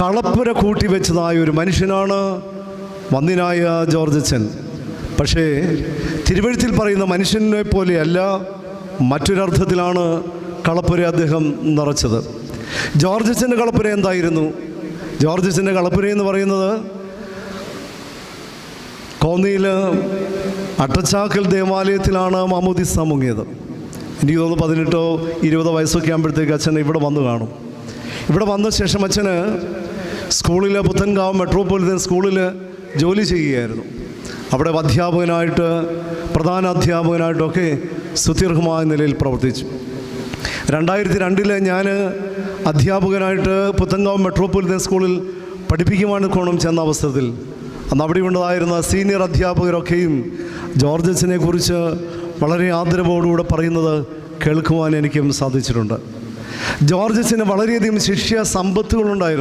കളപ്പുര കൂട്ടി വെച്ചതായ ഒരു മനുഷ്യനാണ് വന്നിനായ ജോർജച്ചൻ പക്ഷേ തിരുവഴുത്തിൽ പറയുന്ന മനുഷ്യനെ പോലെയല്ല മറ്റൊരർത്ഥത്തിലാണ് കളപ്പുര അദ്ദേഹം നിറച്ചത്. ജോർജച്ചന്റെ കളപ്പുര എന്തായിരുന്നു? ജോർജച്ചന്റെ കളപ്പുര എന്ന് പറയുന്നത് കോന്നിയിൽ അട്ടച്ചാക്കൽ ദേവാലയത്തിലാണ് മാമോദിസ മുങ്ങിയത്. എനിക്ക് തോന്നുന്നു പതിനെട്ടോ ഇരുപതോ വയസ്സൊക്കെ ആകുമ്പോഴത്തേക്ക് അച്ഛൻ ഇവിടെ വന്നു കാണും. ഇവിടെ വന്ന ശേഷം അച്ഛന് സ്കൂളിൽ പുത്തൻകാവ് മെട്രോപൊളിറ്റൻ സ്കൂളിൽ ജോലി ചെയ്യുകയായിരുന്നു. അവിടെ അധ്യാപകനായിട്ട് പ്രധാന അധ്യാപകനായിട്ടൊക്കെ സുദീർഘമായ നിലയിൽ പ്രവർത്തിച്ചു. രണ്ടായിരത്തി രണ്ടിൽ ഞാൻ അധ്യാപകനായിട്ട് പുത്തൻകാവ് മെട്രോപൊളിറ്റൻ സ്കൂളിൽ പഠിപ്പിക്കുവാൻ കോണം ചെന്ന അവസരത്തിൽ അന്ന് അവിടെ ഉണ്ടായിരുന്ന സീനിയർ അധ്യാപകരൊക്കെയും ജോർജസിനെ കുറിച്ച് വളരെ ആദരവോടുകൂടെ പറയുന്നത് കേൾക്കുവാൻ എനിക്കും സാധിച്ചിട്ടുണ്ട്. ജോർജസിന് വളരെയധികം ശിഷ്യ സമ്പത്തുകളുണ്ടായിരുന്നു.